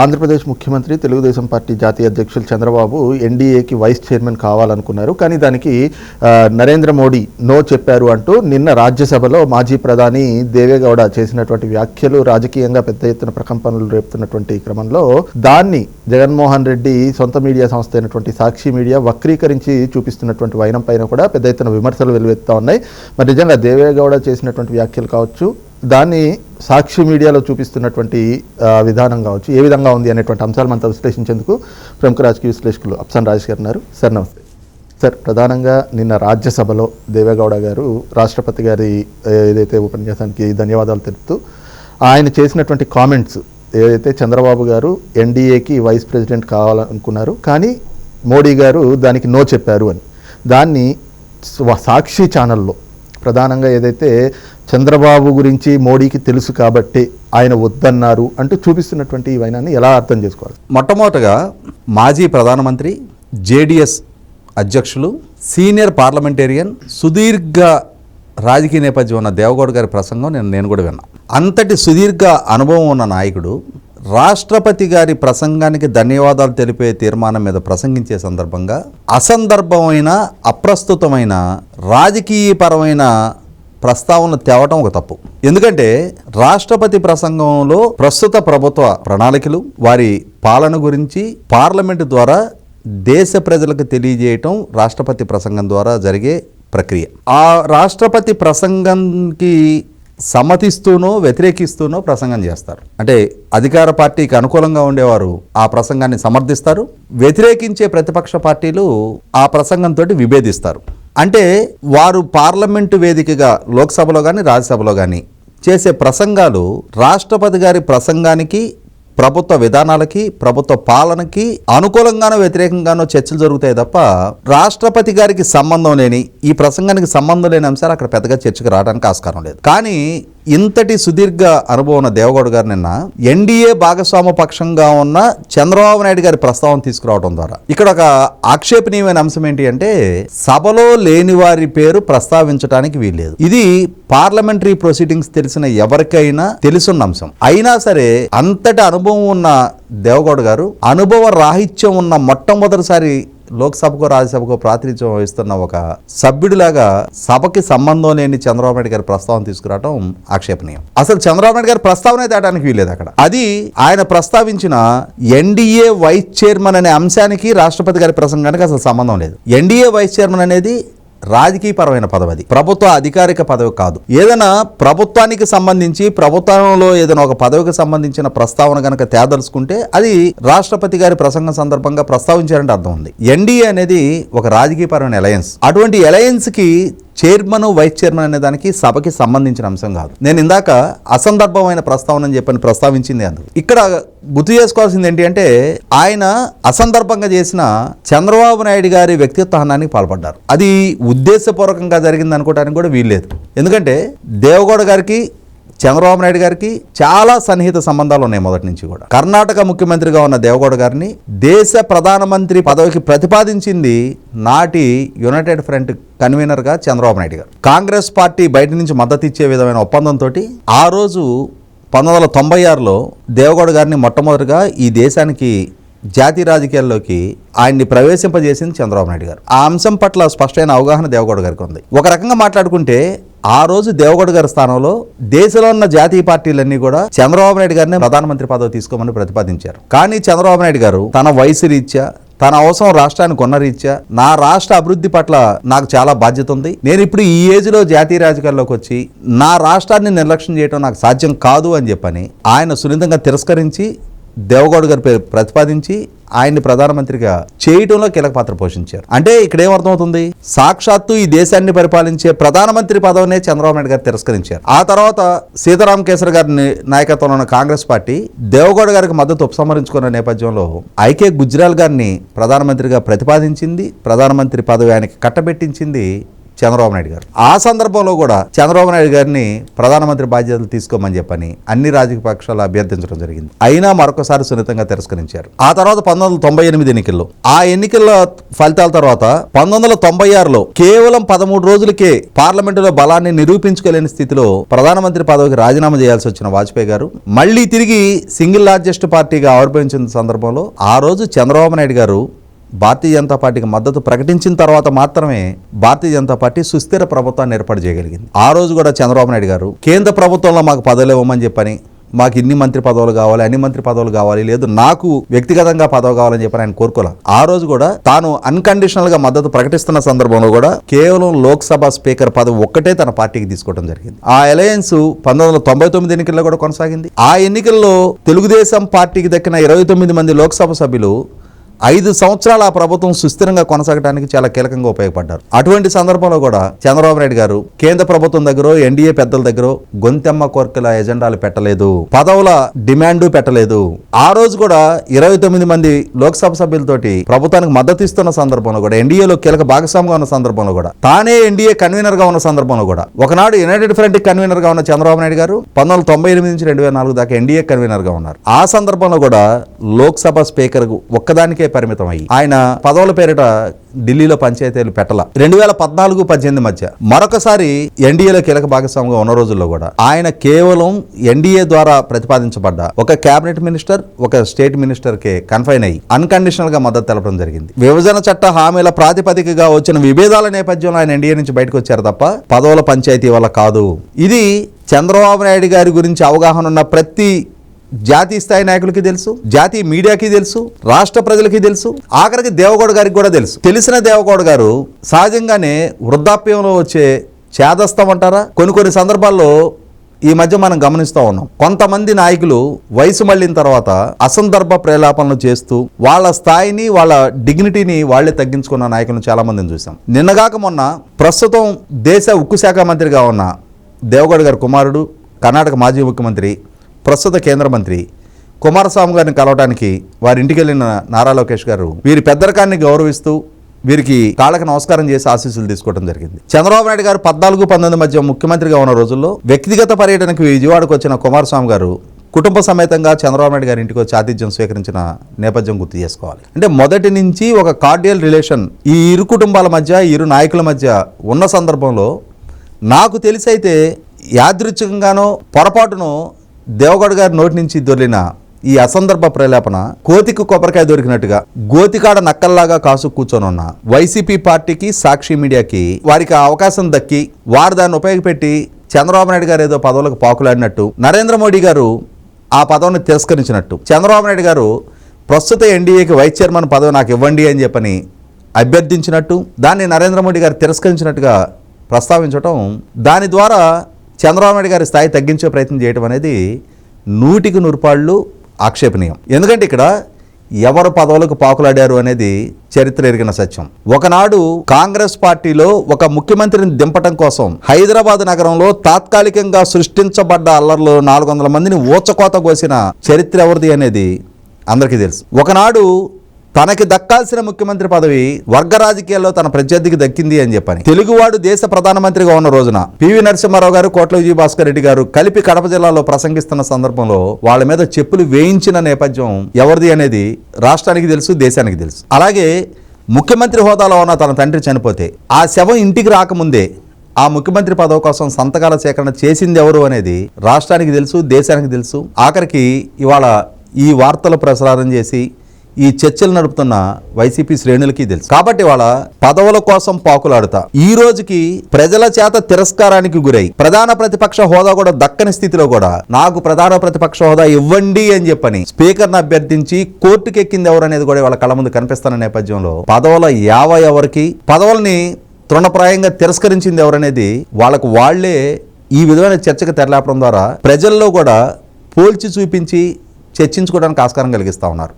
ఆంధ్రప్రదేశ్ ముఖ్యమంత్రి తెలుగుదేశం పార్టీ జాతీయ అధ్యక్షులు చంద్రబాబు ఎన్డీఏకి వైస్ చైర్మన్ కావాలనుకున్నారు. కానీ దానికి నరేంద్ర మోడీ నో చెప్పారు అంటూ నిన్న రాజ్యసభలో మాజీ ప్రధాని దేవేగౌడ చేసినటువంటి వ్యాఖ్యలు రాజకీయంగా పెద్ద ఎత్తున ప్రకంపనలు రేపుతున్నటువంటి క్రమంలో దాన్ని జగన్మోహన్ రెడ్డి సొంత మీడియా సంస్థ అయినటువంటి సాక్షి మీడియా వక్రీకరించి చూపిస్తున్నటువంటి వైనం పైన కూడా పెద్ద ఎత్తున విమర్శలు వెలువెత్తా ఉన్నాయి. మరి నిజంగా దేవేగౌడ చేసినటువంటి వ్యాఖ్యలు కావచ్చు దాన్ని సాక్షి మీడియాలో చూపిస్తున్నటువంటి విధానం కావచ్చు ఏ విధంగా ఉంది అనేటువంటి అంశాలు మనతో విశ్లేషించేందుకు ప్రముఖ రాజకీయ విశ్లేషకులు అప్సన్ రాజేష్ గారు ఉన్నారు. సార్ నమస్తే. సార్ ప్రధానంగా నిన్న రాజ్యసభలో దేవేగౌడ గారు రాష్ట్రపతి గారి ఏదైతే ఉపన్యాసానికి ధన్యవాదాలు తెలుపుతూ ఆయన చేసినటువంటి కామెంట్స్ ఏదైతే చంద్రబాబు గారు ఎన్డీఏకి వైస్ ప్రెసిడెంట్ కావాలనుకున్నారు కానీ మోడీ గారు దానికి నో చెప్పారు అని. దాన్ని సాక్షి ఛానల్లో ప్రధానంగా ఏదైతే చంద్రబాబు గురించి మోడీకి తెలుసు కాబట్టి ఆయన వద్దన్నారు అంటూ చూపిస్తున్నటువంటి ఈ వైనాన్ని ఎలా అర్థం చేసుకోవాలి? మొట్టమొదటగా మాజీ ప్రధానమంత్రి జేడిఎస్ అధ్యక్షులు సీనియర్ పార్లమెంటేరియన్ సుదీర్ఘ రాజకీయ నేపథ్యం ఉన్న దేవగౌడ గారి ప్రసంగం నేను నేను కూడా విన్నా. అంతటి సుదీర్ఘ అనుభవం ఉన్న నాయకుడు రాష్ట్రపతి గారి ప్రసంగానికి ధన్యవాదాలు తెలిపే తీర్మానం మీద ప్రసంగించే సందర్భంగా అసందర్భమైన అప్రస్తుతమైన రాజకీయపరమైన ప్రస్తావన తేవటం ఒక తప్పు. ఎందుకంటే రాష్ట్రపతి ప్రసంగంలో ప్రస్తుత ప్రభుత్వ ప్రణాళికలు వారి పాలన గురించి పార్లమెంటు ద్వారా దేశ ప్రజలకు తెలియజేయటం రాష్ట్రపతి ప్రసంగం ద్వారా జరిగే ప్రక్రియ. ఆ రాష్ట్రపతి ప్రసంగంకి సమ్మతిస్తూనో వ్యతిరేకిస్తూనో ప్రసంగం చేస్తారు. అంటే అధికార పార్టీకి అనుకూలంగా ఉండేవారు ఆ ప్రసంగాన్ని సమర్థిస్తారు. వ్యతిరేకించే ప్రతిపక్ష పార్టీలు ఆ ప్రసంగంతో విభేదిస్తారు. అంటే వారు పార్లమెంటు వేదికగా లోక్సభలో కానీ రాజ్యసభలో కానీ చేసే ప్రసంగాలు రాష్ట్రపతి గారి ప్రసంగానికి ప్రభుత్వ విధానాలకి ప్రభుత్వ పాలనకి అనుకూలంగానో వ్యతిరేకంగానో చర్చలు జరుగుతాయి తప్ప రాష్ట్రపతి గారికి సంబంధం లేని ఈ ప్రసంగానికి సంబంధం లేని అంశాలు అక్కడ పెద్దగా చర్చకు రావడానికి ఆస్కారం లేదు. కానీ ఇంతటి సుదీర్ఘ అనుభవం ఉన్న దేవగౌడ గారు నిన్న ఎన్డీఏ భాగస్వామ్య పక్షంగా ఉన్న చంద్రబాబు నాయుడు గారి ప్రస్తావన తీసుకురావడం ద్వారా. ఇక్కడ ఒక ఆక్షేపణీయమైన అంశం ఏంటి అంటే సభలో లేని వారి పేరు ప్రస్తావించడానికి వీల్లేదు. ఇది పార్లమెంటరీ ప్రొసీడింగ్స్ తెలిసిన ఎవరికైనా తెలుసున్న అంశం. అయినా సరే అంతటి అనుభవం ఉన్న దేవగౌడ గారు అనుభవ రాహిత్యం ఉన్న మొట్టమొదటిసారి లోక్సభకు రాజ్యసభకు ప్రాతినిధ్యం వహిస్తున్న ఒక సభ్యుడిలాగా సభకి సంబంధం లేని చంద్రబాబు నాయుడు గారి ప్రస్తావన తీసుకురావడం ఆక్షేపణీయం. అసలు చంద్రబాబు నాయుడు గారి ప్రస్తావన తేడానికి వీలేదు అక్కడ. అది ఆయన ప్రస్తావించిన ఎన్డీఏ వైస్ చైర్మన్ అనే అంశానికి రాష్ట్రపతి గారి ప్రసంగానికి అసలు సంబంధం లేదు. ఎన్డీఏ వైస్ చైర్మన్ అనేది రాజకీయపరమైన పదవి అది ప్రభుత్వ అధికారిక పదవి కాదు. ఏదైనా ప్రభుత్వానికి సంబంధించి ప్రభుత్వంలో ఏదైనా ఒక పదవికి సంబంధించిన ప్రస్తావన కనుక తేదలుచుకుంటే అది రాష్ట్రపతి గారి ప్రసంగం సందర్భంగా ప్రస్తావించారంటే అర్థం ఉంది. ఎన్డీఏ అనేది ఒక రాజకీయపరమైన అలయన్స్ అటువంటి అలయన్స్కి చైర్మన్ వైస్ చైర్మన్ అనే దానికి సభకి సంబంధించిన అంశం కాదు. నేను ఇందాక అసందర్భమైన ప్రస్తావన అని చెప్పని ప్రస్తావించింది అందుకు. ఇక్కడ గుర్తు చేసుకోవాల్సింది ఏంటి అంటే ఆయన అసందర్భంగా చేసిన చంద్రబాబు నాయుడు గారి వ్యక్తిత్వ హనానికి పాల్పడ్డారు. అది ఉద్దేశపూర్వకంగా జరిగింది అనుకోవడానికి కూడా వీల్లేదు. ఎందుకంటే దేవగౌడ గారికి చంద్రబాబు నాయుడు గారికి చాలా సన్నిహిత సంబంధాలు ఉన్నాయి మొదటి నుంచి కూడా. కర్ణాటక ముఖ్యమంత్రిగా ఉన్న దేవగౌడ గారిని దేశ ప్రధానమంత్రి పదవికి ప్రతిపాదించింది నాటి యునైటెడ్ ఫ్రంట్ కన్వీనర్గా చంద్రబాబు నాయుడు గారు. కాంగ్రెస్ పార్టీ బయట నుంచి మద్దతు ఇచ్చే విధమైన ఒప్పందంతో ఆ రోజు పంతొమ్మిది వందల తొంభై ఆరులో దేవగౌడ గారిని మొట్టమొదటిగా ఈ దేశానికి జాతీయ రాజకీయాల్లోకి ఆయన్ని ప్రవేశింపజేసింది చంద్రబాబు నాయుడు గారు. ఆ అంశం పట్ల స్పష్టమైన అవగాహన దేవగౌడ గారికి ఉంది. ఒక రకంగా మాట్లాడుకుంటే ఆ రోజు దేవగౌడ గారి స్థానంలో దేశంలో ఉన్న జాతీయ పార్టీలన్నీ కూడా చంద్రబాబు నాయుడు గారిని ప్రధానమంత్రి పదవి తీసుకోమని ప్రతిపాదించారు. కానీ చంద్రబాబు నాయుడు గారు తన వయసు రీత్యా తన అవసరం రాష్ట్రానికి ఉన్న రీత్యా నా రాష్ట్ర అభివృద్ధి పట్ల నాకు చాలా బాధ్యత ఉంది. నేను ఇప్పుడు ఈ ఏజ్లో జాతీయ రాజకీయాల్లోకి వచ్చి నా రాష్ట్రాన్ని నిర్లక్ష్యం చేయడం నాకు సాధ్యం కాదు అని చెప్పని ఆయన సున్నితంగా తిరస్కరించి దేవగౌడ్ గారి పేరు ప్రతిపాదించి ఆయన్ని ప్రధానమంత్రిగా చేయటంలో కీలక పాత్ర పోషించారు. అంటే ఇక్కడ ఏమర్థమవుతుంది సాక్షాత్తు ఈ దేశాన్ని పరిపాలించే ప్రధానమంత్రి పదవినే చంద్రబాబు నాయుడు గారు తిరస్కరించారు. ఆ తర్వాత సీతారాం కేసరి గారి నాయకత్వంలో ఉన్న కాంగ్రెస్ పార్టీ దేవగౌడ గారికి మద్దతు ఉపసంహరించుకున్న నేపథ్యంలో ఐకే గుజ్రాల్ గారిని ప్రధానమంత్రిగా ప్రతిపాదించింది ప్రధానమంత్రి పదవి ఆయనకి కట్టబెట్టించింది చంద్రబాబు నాయుడు గారు. ఆ సందర్భంలో కూడా చంద్రబాబు నాయుడు గారిని ప్రధానమంత్రి బాధ్యతలు తీసుకోమని చెప్పని అన్ని రాజకీయ పక్షాలు అభ్యర్థించడం జరిగింది. అయినా మరొకసారి సున్నితంగా తిరస్కరించారు. ఆ తర్వాత పంతొమ్మిది వందల తొంభై ఎనిమిది ఎన్నికల్లో ఆ ఎన్నికల ఫలితాల తర్వాత పంతొమ్మిది వందల తొంభై ఆరులో కేవలం పదమూడు రోజులకే పార్లమెంటులో బలాన్ని నిరూపించుకోలేని స్థితిలో ప్రధానమంత్రి పదవికి రాజీనామా చేయాల్సి వచ్చిన వాజ్పేయి గారు మళ్ళీ తిరిగి సింగిల్ లార్జెస్ట్ పార్టీగా ఆవిర్భవించిన సందర్భంలో ఆ రోజు చంద్రబాబు నాయుడు గారు భారతీయ జనతా పార్టీకి మద్దతు ప్రకటించిన తర్వాత మాత్రమే భారతీయ జనతా పార్టీ సుస్థిర ప్రభుత్వాన్ని ఏర్పాటు చేయగలిగింది. ఆ రోజు కూడా చంద్రబాబు నాయుడు గారు కేంద్ర ప్రభుత్వంలో మాకు పదవులు ఇవ్వమని చెప్పని మాకు ఇన్ని మంత్రి పదవులు కావాలి అన్ని మంత్రి పదవులు కావాలి లేదు నాకు వ్యక్తిగతంగా పదవి కావాలని చెప్పని ఆయన కోరుకోలే. ఆ రోజు కూడా తాను అన్కండిషనల్గా మద్దతు ప్రకటిస్తున్న సందర్భంలో కూడా కేవలం లోక్సభ స్పీకర్ పదవి ఒక్కటే తన పార్టీకి తీసుకోవడం జరిగింది. ఆ అలయన్స్ పంతొమ్మిది వందల తొంభై తొమ్మిది ఎన్నికల్లో కూడా కొనసాగింది. ఆ ఎన్నికల్లో తెలుగుదేశం పార్టీకి దక్కిన ఇరవై తొమ్మిది మంది లోక్సభ సభ్యులు ఐదు సంవత్సరాల ఆ ప్రభుత్వం సుస్థిరంగా కొనసాగడానికి చాలా కీలకంగా ఉపయోగపడ్డారు. అటువంటి సందర్భంలో కూడా చంద్రబాబు నాయుడు గారు కేంద్ర ప్రభుత్వం దగ్గర ఎన్డీఏ పెద్దల దగ్గర గొంతెమ్మ కోర్కెల ఎజెండాలు పెట్టలేదు పదవుల డిమాండ్ పెట్టలేదు. ఆ రోజు కూడా ఇరవై తొమ్మిది మంది లోక్సభ సభ్యులతోటి ప్రభుత్వానికి మద్దతు ఇస్తున్న సందర్భంలో కూడా ఎన్డీఏలో కీలక భాగస్వామిగా ఉన్న సందర్భంలో కూడా తానే ఎన్డీఏ కన్వీనర్గా ఉన్న సందర్భంలో కూడా ఒకనాడు యునైటెడ్ ఫ్రంట్ కన్వీనర్గా ఉన్న చంద్రబాబు నాయుడు గారు పంతొమ్మిది తొంభై ఎనిమిది నుంచి రెండు వేల నాలుగు దాకా ఎన్డీఏ కన్వీనర్గా ఉన్నారు. ఆ సందర్భంలో కూడా లోక్సభ స్పీకర్ ఒక్కదానికే పరిమితం అయ్యి ఆయన పదవుల పేరిట ఢిల్లీలో పంచాయతీలు పెట్టల. రెండు వేల పద్నాలుగు పద్దెనిమిది మధ్య మరొకసారి ఎన్డీఏలో కీలక భాగస్వామిగా ఉన్న రోజుల్లో కూడా ఆయన కేవలం ఎన్డీఏ ద్వారా ప్రతిపాదించబడ్డ ఒక కేబినెట్ మినిస్టర్ ఒక స్టేట్ మినిస్టర్ కే కన్ఫైన్ అయ్యి అన్కండిషనల్గా మద్దతు తెలపడం జరిగింది. విభజన చట్ట హామీల ప్రాతిపదికగా వచ్చిన విభేదాల నేపథ్యంలో ఆయన ఎన్డీఏ నుంచి బయటకు వచ్చారు తప్ప పదవుల పంచాయతీ వల్ల కాదు. ఇది చంద్రబాబు నాయుడు గారి గురించి అవగాహన ఉన్న ప్రతి జాతీయ స్థాయి నాయకులకి తెలుసు జాతీయ మీడియాకి తెలుసు రాష్ట్ర ప్రజలకి తెలుసు ఆఖరికి దేవగౌడ గారికి కూడా తెలుసు. తెలిసిన దేవగౌడ గారు సహజంగానే వృద్ధాప్యంలో వచ్చే చేదస్తం అంటారా? కొన్ని కొన్ని సందర్భాల్లో ఈ మధ్య మనం గమనిస్తూ ఉన్నాం. కొంతమంది నాయకులు వయసు మళ్ళిన తర్వాత అసందర్భ ప్రేలాపనలు చేస్తూ వాళ్ళ స్థాయిని వాళ్ళ డిగ్నిటీని వాళ్ళే తగ్గించుకున్న నాయకులను చాలా మందిని చూసాం. నిన్నగాక మొన్న ప్రస్తుతం దేశ ఉక్కు శాఖ మంత్రిగా ఉన్న దేవగౌడ గారి కుమారుడు కర్ణాటక మాజీ ముఖ్యమంత్రి ప్రస్తుత కేంద్ర మంత్రి కుమారస్వామి గారిని కలవడానికి వారింటికి వెళ్ళిన నారా లోకేష్ గారు వీరి పెద్దరకాన్ని గౌరవిస్తూ వీరికి కాళ్ళకి నమస్కారం చేసి ఆశీస్సులు తీసుకోవడం జరిగింది. చంద్రబాబు నాయుడు గారు పద్నాలుగు పంతొమ్మిది మధ్య ముఖ్యమంత్రిగా ఉన్న రోజుల్లో వ్యక్తిగత పర్యటనకు విజయవాడకు వచ్చిన కుమారస్వామి గారు కుటుంబ సమేతంగా చంద్రబాబు నాయుడు గారి ఇంటికి వచ్చి ఆతిథ్యం స్వీకరించిన నేపథ్యం గుర్తు చేసుకోవాలి. అంటే మొదటి నుంచి ఒక కార్డియల్ రిలేషన్ ఈ ఇరు కుటుంబాల మధ్య ఇరు నాయకుల మధ్య ఉన్న సందర్భంలో నాకు తెలిసైతే యాదృచ్ఛికంగానో పొరపాటునో దేవగౌడ గారి నోటి నుంచి దొరిన ఈ అసందర్భ ప్రలేపన కోతికి కొబ్బరికాయ దొరికినట్టుగా గోతికాడ నక్కల్లాగా కాసు కూర్చొని ఉన్న వైసీపీ పార్టీకి సాక్షి మీడియాకి వారికి ఆ అవకాశం దక్కి వారు దాన్ని ఉపయోగపెట్టి చంద్రబాబు నాయుడు గారు ఏదో పదవులకు పాకులాడినట్టు నరేంద్ర మోడీ గారు ఆ పదవిని తిరస్కరించినట్టు. చంద్రబాబు నాయుడు గారు ప్రస్తుత ఎన్డీఏకి వైస్ చైర్మన్ పదవి నాకు ఇవ్వండి అని చెప్పని అభ్యర్థించినట్టు దాన్ని నరేంద్ర మోడీ గారు తిరస్కరించినట్టుగా ప్రస్తావించడం దాని ద్వారా చంద్రబాబు నాయుడు గారి స్థాయి తగ్గించే ప్రయత్నం చేయడం అనేది నూటికి నూరుపాళ్ళు ఆక్షేపణీయం. ఎందుకంటే ఇక్కడ ఎవరు పదవులకు పాకులాడారు అనేది చరిత్ర ఎరిగిన సత్యం. ఒకనాడు కాంగ్రెస్ పార్టీలో ఒక ముఖ్యమంత్రిని దింపటం కోసం హైదరాబాద్ నగరంలో తాత్కాలికంగా సృష్టించబడ్డ అల్లర్లో నాలుగు వందల మందిని ఊచకోత కోసిన చరిత్ర ఎవరిది అనేది అందరికీ తెలుసు. ఒకనాడు తనకి దక్కాల్సిన ముఖ్యమంత్రి పదవి వర్గ రాజకీయాల్లో తన ప్రత్యర్థికి దక్కింది అని చెప్పని. తెలుగువాడు దేశ ప్రధానమంత్రిగా ఉన్న రోజున పివి నరసింహారావు గారు కోట్ల విజయభాస్కర్ రెడ్డి గారు కలిపి కడప జిల్లాలో ప్రసంగిస్తున్న సందర్భంలో వాళ్ళ మీద చెప్పులు వేయించిన నేపథ్యం ఎవరిది అనేది రాష్ట్రానికి తెలుసు దేశానికి తెలుసు. అలాగే ముఖ్యమంత్రి హోదాలో ఉన్న తన తండ్రి చనిపోతే ఆ శవం ఇంటికి రాకముందే ఆ ముఖ్యమంత్రి పదవి కోసం సంతకాల సేకరణ చేసింది ఎవరు అనేది రాష్ట్రానికి తెలుసు దేశానికి తెలుసు. ఆఖరికి ఇవాళ ఈ వార్తలు ప్రసారం చేసి ఈ చర్చలు నడుపుతున్న వైసీపీ శ్రేణులకి తెలుసు. కాబట్టి వాళ్ళ పదవుల కోసం పాకులాడుతా. ఈ రోజుకి ప్రజల చేత తిరస్కారానికి గురై ప్రధాన ప్రతిపక్ష హోదా కూడా దక్కని స్థితిలో కూడా నాకు ప్రధాన ప్రతిపక్ష హోదా ఇవ్వండి అని చెప్పని స్పీకర్ని అభ్యర్థించి కోర్టుకి ఎక్కింది ఎవరు అనేది కూడా వాళ్ళ కళ్ళ ముందు కనిపిస్తున్న నేపథ్యంలో పదవుల యావ ఎవరికి పదవుల్ని తృణప్రాయంగా తిరస్కరించింది ఎవరనేది వాళ్ళకు వాళ్ళే ఈ విధమైన చర్చకు తెరలేపడం ద్వారా ప్రజల్లో కూడా పోల్చి చూపించి చర్చించుకోవడానికి ఆస్కారం కలిగిస్తూ ఉన్నారు.